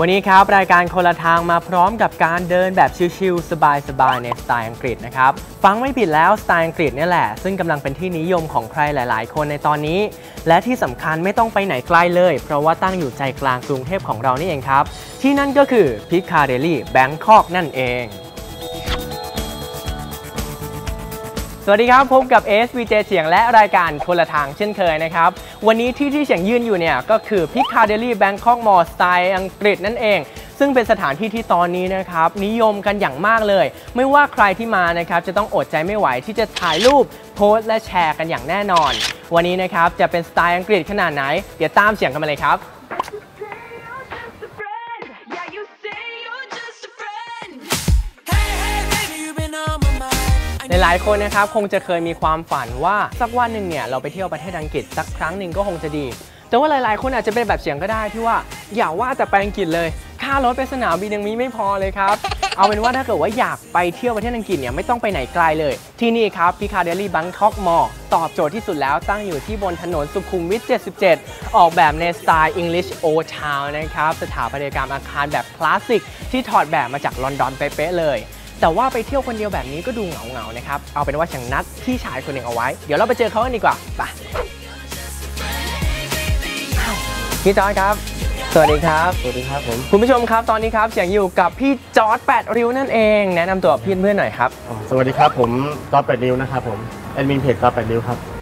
วันนี้ครับ รายการคนละทางมาพร้อมกับการเดินแบบชิลๆสบายๆในสไตล์อังกฤษนะครับ ฟังไม่ผิดแล้วสไตล์อังกฤษนี่แหละ ซึ่งกำลังเป็นที่นิยมของใครหลาย ๆ คนในตอนนี้ และที่สำคัญไม่ต้องไปไหนไกลเลย เพราะว่าตั้งอยู่ใจกลางกรุงเทพของเรานี่เองครับ ที่นั่นก็คือพิคาเดลี่แบงคอกนั่นเอง วัสดีครับ พบกับ SVJ เสียงและรายการคนละทางเช่นเคยนะครับ วันนี้ที่ที่เสียงยืนอยู่เนี่ย ก็คือ Piccadilly Bangkok Mall สไตล์อังกฤษนั่นเอง ซึ่งเป็นสถานที่ที่ตอนนี้นะครับ นิยมกันอย่างมากเลย ไม่ว่าใครที่มานะครับ จะต้องอดใจไม่ไหวที่จะถ่ายรูปโพสและแชร์กันอย่างแน่นอน วันนี้นะครับจะเป็นสไตล์อังกฤษขนาดไหน เดี๋ยวตามเสียงกันมาเลยครับ หลายๆคนนะครับคงจะเคยมีความฝันว่าสักวันหนึ่งเนี่ยเราไปเที่ยวประเทศอังกฤษสักครั้งหนึ่งก็คงจะดี แต่ว่าหลายๆ คนอาจจะเป็นแบบเสียงก็ได้ที่ว่าอย่าว่าแต่ไปอังกฤษเลย ค่ารถไปสนามบินยังมีไม่พอเลยครับ เอาเป็นว่าถ้าเกิดว่าอยากไปเที่ยวประเทศอังกฤษเนี่ยไม่ต้องไปไหนไกลเลย ที่นี่ครับ Piccadilly Bangkok Mall ตอบโจทย์ที่สุดแล้วตั้งอยู่ที่บนถนนสุขุมวิท 77 ออกแบบในสไตล์ English Old Town นะครับสถาปัตยกรรมอาคารแบบคลาสสิกที่ถอดแบบมาจากลอนดอนเป๊ะๆเลย แต่ว่าไปเที่ยวคนเดียวแบบนี้ก็ดูเหงาๆนะครับ เอาเป็นว่าฉันนัดพี่ชายคนหนึ่งเอาไว้ เดี๋ยวเราไปเจอเขากันดีกว่าไปพี่จอร์ดครับ สวัสดีครับ สวัสดีครับผม คุณผู้ชมครับ ตอนนี้ครับเสียงอยู่กับพี่จอร์ดแปดริ้วนั่นเอง แนะนำตัวเพื่อนเพื่อนๆหน่อยครับอ๋อสวัสดีครับผมจอร์ดแปดริ้วนะครับผม แอดมินเพจจอร์ดแปดริ้วครับ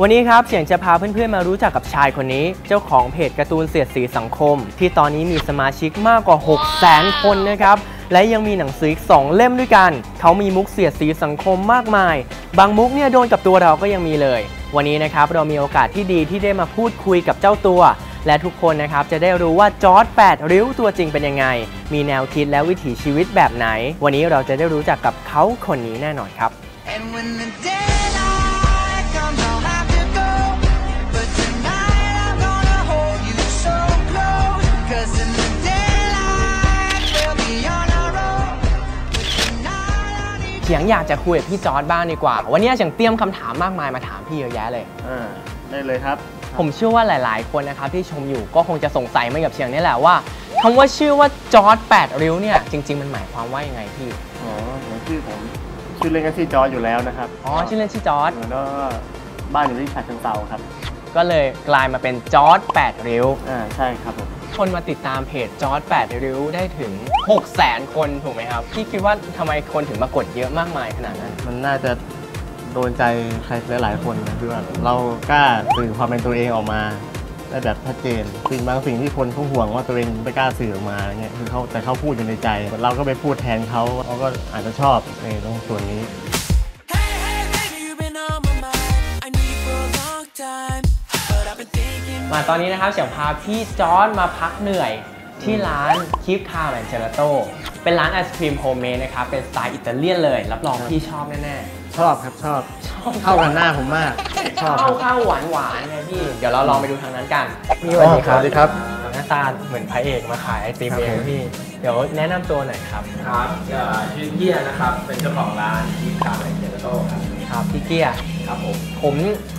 วันนี้ครับเสียงจะพาเพื่อนๆมารู้จักกับชายคนนี้ เจ้าของเพจการ์ตูนเสียดสีสังคม ที่ตอนนี้มีสมาชิกมากกว่า 6 0 0 0 0 0คนนะครับ และยังมีหนังสืออีก 2 เล่มด้วยกัน เขามีมุกเสียดสีสังคมมากมาย บางมุกเนี่ยโดนกับตัวเราก็ยังมีเลย วันนี้นะครับเรามีโอกาสที่ดีที่ได้มาพูดคุยกับเจ้าตัว และทุกคนนะครับจะได้รู้ว่าจอร์ด8ริ้วตัวจริงเป็นยังไง มีแนวคิดและวิถีชีวิตแบบไหน วันนี้เราจะได้รู้จักกับเขาคนนี้แน่นอนครับ เสียงอยากจะคุยกับพี่จอร์ดบ้างดีกว่า วันนี้เสียงเตรียมคำถามมากมายมาถามพี่เยอะแยะเลยอ่าได้เลยครับ ผมเชื่อว่าหลาย ๆ คนนะครับที่ชมอยู่ก็คงจะสงสัยเหมือนกับเสียงนี่แหละว่าคำว่าชื่อว่าจอร์ด8ริ้วเนี่ยจริง ๆ มันหมายความว่ายังไงพี่อ๋อเหมือนชื่อผมชื่อเล่นก็ชื่อจอร์ดอยู่แล้วนะครับอ๋อชื่อเล่นชื่อจอร์ดแล้วก็บ้านอยู่ที่ฉะเชิงเซาครับ ก็เลยกลายมาเป็นจอร์ด8ริ้วอ่าใช่ครับผม คนมาติดตามเพจจอร์ด8ริ้วได้ถึง 6 0 0 0 0 คนถูกไหมครับ พี่คิดว่าทำไมคนถึงมากดเยอะมากมายขนาดนั้น มันน่าจะโดนใจใครหลายๆคนนะคือว่าเรากล้าสื่อความเป็นตัวเองออกมาได้แบบชัดเจนสิ่งบางสิ่งที่คนเขาห่วงว่าตัวเองไม่กล้าสื่อออกมาอะไรเงี้ยคือเขาแต่เขาพูดอยู่ในใจ เราก็ไปพูดแทนเขาเขาก็อาจจะชอบในตรงส่วนนี้ มาตอนนี้นะครับเสียงพาพี่จอร์ดมาพักเหนื่อยที่ร้านคิปคาแอนเจลาโตเป็นร้านไอศครีมโฮมเมดนะครับ เป็นสไตล์อิตาเลียนเลย รับรองพี่ชอบแน่ชอบครับชอบๆชอบเข้ากันหน้าผมมากชอบคข้ารัวบข้าวหวานหวานๆไงพี่ เดี๋ยวเราลองไปดูทางนั้นกันพี่อ๋อสวัสดีครับ หน้าตาเหมือนพระเอกมาขายไอติมครับเองผม พี่ เดี๋ยวแนะนำตัวหน่อยครับ ครับเอ่อชื่อเกียร์นะครับ เป็นเจ้าของร้านทีมคาร์เจลาโต้ครับ ครับพี่เกียร์ ครับผม ผม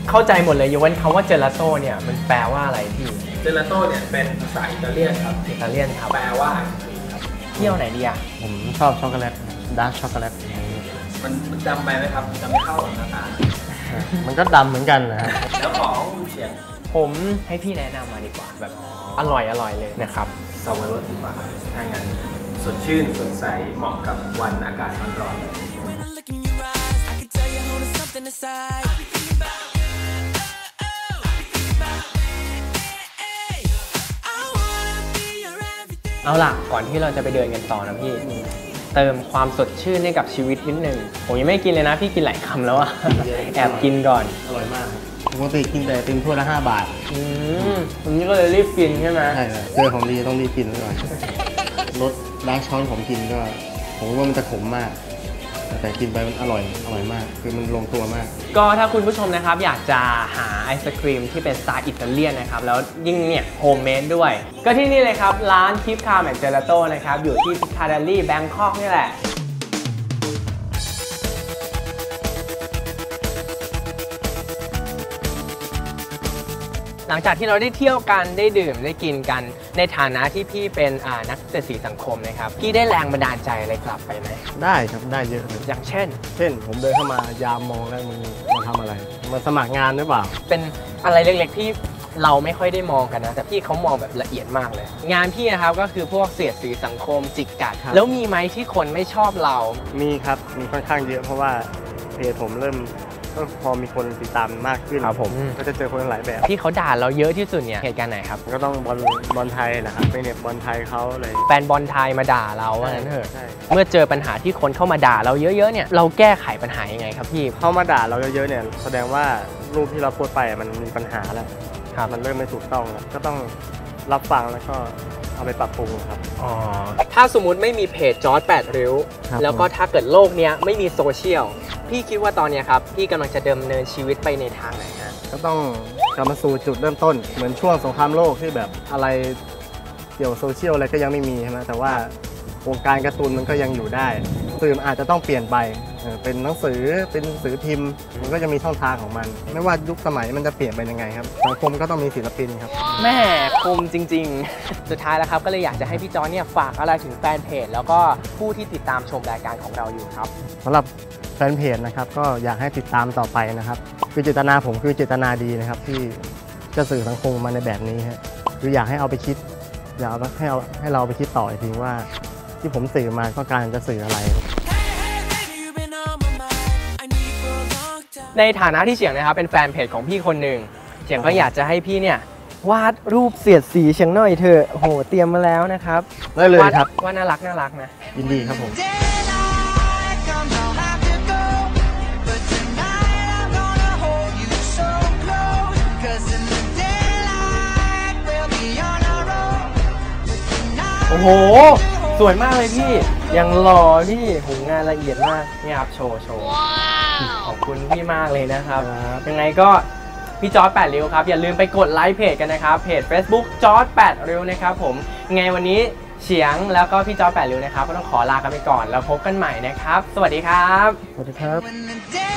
เข้าใจหมดเลยยกเว้นคำว่าเจลาโต้เนี่ยมันแปลว่าอะไรพี่เจลาโต้เนี่ยเป็นภาษาอิตาเลียนครับอิตาเลียนครับแปลว่าไอศครีมครับเที่ยวไหนดีอะผมชอบช็อกโกแลตดาร์กช็อกโกแลตมันมันดำไปไหมครับจะไม่เข้ากับหน้าตามันก็ดำเหมือนกันนะครับแล้วของเฉียงผมให้พี่แนะนำมาดีกว่าแบบอร่อยอร่อยเลยนะครับสวรสดีกว่าถ้างั้นสดชื่นสดใสเหมาะกับวันอากาศร้อนๆ something inside. I be thinking about you. Oh, I be thinking about you. I wanna be your everything. เอาล่ะ ก่อนที่เราจะไปเดินกันต่อนะพี่ เติมความสดชื่นให้กับชีวิตนิดนึงผมยังไม่กินเลยนะ พี่กินหลายคำแล้วอะแอบกินก่อน อร่อยมากครับปกติกินแต่ไอติมถ้วยละ 5 บาท อืมวันนี้ก็เลยรีบกินใช่ไหมใช่เลยเจอของดีต้องรีบกินไว้ก่อนรสดาร์กช้อนผมกินก็ ผมว่ามันจะขมมาก แต่กินไปมันอร่อยอร่อยมาก คือมันลงตัวมาก ก็ถ้าคุณผู้ชมนะครับอยากจะหาไอศครีมที่เป็นสไตล์อิตาเลียนนะครับ แล้วยิ่งเนี่ยโฮมเมดด้วย ก็ที่นี่เลยครับ ร้านคิปคาร์แมนเจลาโต้นะครับ อยู่ที่พิคาเดลลี่แบงคอกนี่แหละ หลังจากที่เราได้เที่ยวกันได้ดื่มได้กินกัน ในฐานะที่พี่เป็นอ่านักเศรษฐีสังคมนะครับพี่ได้แรงบันดาลใจอะไรกลับไปไหมได้ครับได้เยอะเลยอย่างเช่น เช่น ผมเดินเข้ามายามมองแล้วมึงมาทำอะไรมาสมัครงานหรือเปล่า เป็นอะไรเล็กๆที่เราไม่ค่อยได้มองกันนะ แต่พี่เขามองแบบละเอียดมากเลย งานพี่นะครับก็คือพวกเสียดสีสังคมจิกกัดครับแล้วมีไหมที่คนไม่ชอบเรา มีครับมีค่อนข้างเยอะเพราะว่าเพจผมเริ่ม ก็พอมีคนติดตามมากขึ้นครับผม ก็จะเจอคนหลายแบบ ที่เขาด่าเราเยอะที่สุดเนี่ยเหตุการณ์ไหนครับ ก็ต้องบอลบอลไทยแหละครับไปเน็ตบอลไทยเขาเลยแฟนบอลไทยมาด่าเราว่างั้นเถอะใช่เมื่อเจอปัญหาที่คนเข้ามาด่าเราเยอะๆเนี่ยเราแก้ไขปัญหายังไงครับพี่ เขามาด่าเราเยอะๆเนี่ยแสดงว่ารูปที่เราโพสต์ไปอะมันมีปัญหาแล้วครับ มันเริ่มไม่ถูกต้องแล้วก็ต้องรับฟังแล้วก็เอาไปปรับปรุงครับ อ๋อ ถ้าสมมุติไม่มีเพจจอร์ดแปดริ้ว ครับ แล้วก็ถ้าเกิดโลกเนี้ยไม่มีโซเชียล พี่คิดว่าตอนเนี้ยครับ พี่กำลังจะดำเนินชีวิตไปในทางไหนฮะ ก็ต้องกลับมาสู่จุดเริ่มต้น เหมือนช่วงสงครามโลกที่แบบอะไรเกี่ยวกับโซเชียลอะไรก็ยังไม่มีใช่ไหมแต่ว่าวงการการ์ตูนมันก็ยังอยู่ได้ สื่อมันอาจจะต้องเปลี่ยนไปเออเป็นหนังสือเป็นหนังสือพิมพ์ มันก็จะมีช่องทางของมัน ไม่ว่ายุคสมัยมันจะเปลี่ยนไปยังไงครับสังคมก็ต้องมีศิลปินครับ แม่คมจริง ๆ สุดท้ายแล้วครับ ก็เลยอยากจะให้พี่จอร์ดเนี่ยฝากอะไรถึงแฟนเพจ แล้วก็ผู้ที่ติดตามชมรายการของเราอยู่ครับ สำหรับ แฟนเพจนะครับก็อยากให้ติดตามต่อไปนะครับ คือเจตนาผมคือเจตนาดีนะครับ ที่จะสื่อสังคมมาในแบบนี้ฮะคืออยากให้เอาไปคิด อยากเอาให้เอาให้เราไปคิดต่ออีกทีว่า ที่ผมสื่อมาต้องการจะสื่ออะไร Baby, you've been on my mind. I need for a long time. ในฐานะที่เฉียงนะครับเป็นแฟนเพจของพี่คนหนึ่งเฉียงก็อยากจะให้พี่เนี่ยวาดรูปเสียดสีเฉียงหน่อยเถอะโอ้โหเตรียมมาแล้วนะครับได้เลยครับวาดว่าน่ารักน่ารักนะยินดีครับผม อ้โห สวยมากเลยพี่ ยังหล่อพี่โหงานละเอียดมากนี่ครับโชว์โชว์ขอบคุณพี่มากเลยนะครับครับ ยังไงก็พี่จอร์ดแปดริ้วครับ อย่าลืมไปกดไลค์เพจกันนะครับ เพจ Facebook จอร์ดแปดริ้วนะครับผมยังไงวันนี้เฉียงแล้วก็พี่จอร์ดแปดริ้วนะครับ ก็ต้องขอลากันไปก่อนแล้วพบกันใหม่นะครับ สวัสดีครับ สวัสดีครับ when the daylight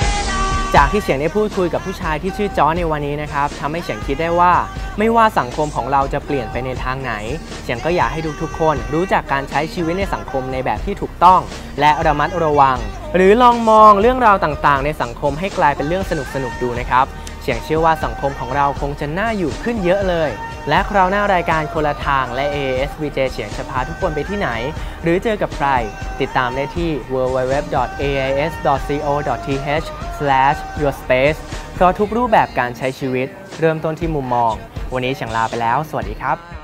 จากที่เฉียงได้พูดคุยกับผู้ชายที่ชื่อจอในวันนี้นะครับทำให้เฉียงคิดได้ว่า ไม่ว่าสังคมของเราจะเปลี่ยนไปในทางไหน เฉียงก็อยากให้ทุกๆคน รู้จักการใช้ชีวิตในสังคมในแบบที่ถูกต้อง และระมัดระวัง หรือลองมองเรื่องราวต่างๆ ในสังคมให้กลายเป็นเรื่องสนุกๆดูนะครับเฉียงเชื่อว่าสังคมของเราคงจะน่าอยู่ขึ้นเยอะเลย และคราวหน้ารายการคนละทางและ ASVJ เฉียงจะพาทุกคนไปที่ไหน หรือเจอกับใคร ติดตามได้ที่ www.ais.co.th/yourspace เพราะทุกรูปแบบการใช้ชีวิต เริ่มต้นที่มุมมอง วันนี้เฉียงลาไปแล้ว สวัสดีครับ